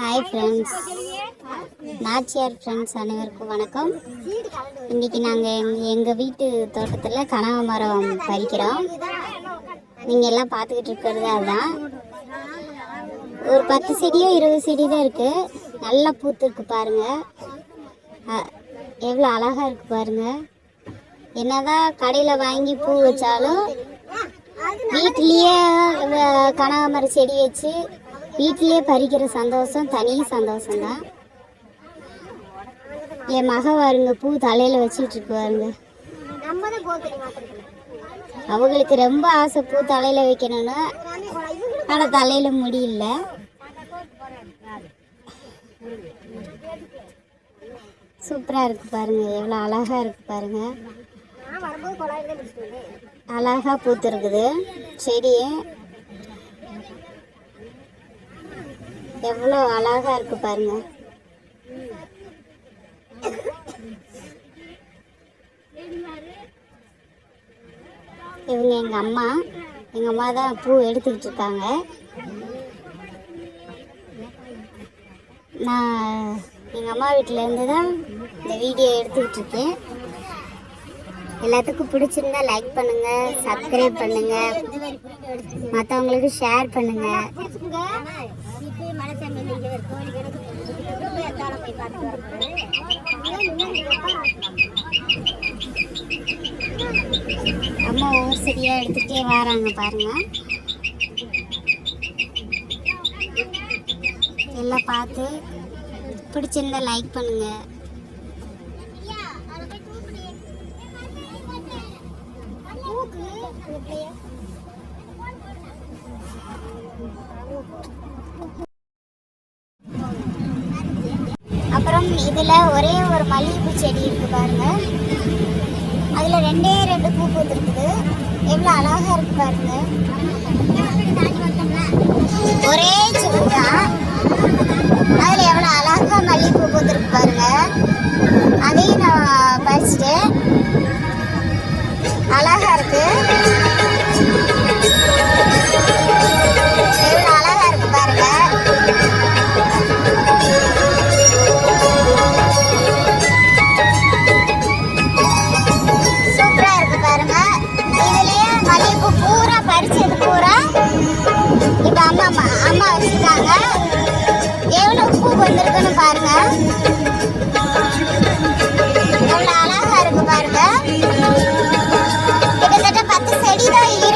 Hi friends Nachiyar friends அனைவருக்கும் வணக்கம். இன்றைக்கி நாங்கள் எங் எங்கள் வீட்டு தோட்டத்தில் கனகாமரம் பறிக்கிறோம். நீங்கள் எல்லாம் பார்த்துக்கிட்டு இருக்கிறது அதுதான். ஒரு பத்து செடியோ இருபது செடி தான் இருக்குது நல்லா பூத்துருக்கு பாருங்கள் எவ்வளோ அழகாக இருக்குது பாருங்கள் என்னதான் கடையில் வாங்கி பூ வச்சாலும் வீட்லேயே கனகாமரம் செடி வச்சு வீட்டிலே பறிக்கிற சந்தோஷம் தனி சந்தோஷம்தான். என் மக வருங்க பூ தலையில் வச்சுட்டு இருக்கு அவங்களுக்கு ரொம்ப ஆசை பூ தலையில் வைக்கணும்னு. ஆனால் தலையில் முடியல. சூப்பராக இருக்கு பாருங்க எவ்வளோ அழகாக இருக்கு பாருங்க. அழகாக பூத்துருக்குது செடி எவ்வளோ அழகாக இருக்கு பாருங்க. இவங்க எங்கள் அம்மா எங்கள் அம்மா தான் பூ எடுத்துக்கிட்டு இருக்காங்க. நான் எங்கள் அம்மா வீட்டிலேருந்து தான் இந்த வீடியோ எடுத்துக்கிட்டு இருக்கேன். எல்லாத்துக்கும் பிடிச்சிருந்தா லைக் பண்ணுங்க சப்ஸ்கிரைப் பண்ணுங்க. மற்றவங்களுக்கு ஷேர் பண்ணுங்க. அம்மா ஒவ்வொரு செடியா எடுத்துட்டே வராங்க பாருங்க. எல்லாம் பார்த்து பிடிச்சிருந்தா லைக் பண்ணுங்க. அப்புறம் இதில் ஒரே ஒரு மல்லிகைப்பூ செடி இருக்குது பாருங்க. அதில் ரெண்டே ரெண்டு பூ பூத்துருக்குது. எவ்வளோ அழகா இருக்கு பாருங்க. ஒரே செடி தான் அதில் எவ்வளோ அழகா மல்லிகைப்பூ பூத்துருக்கு பாருங்க. அதையும் நான் பறிச்சிட்டேன் அழகா இருக்குது பத்து செடி தான்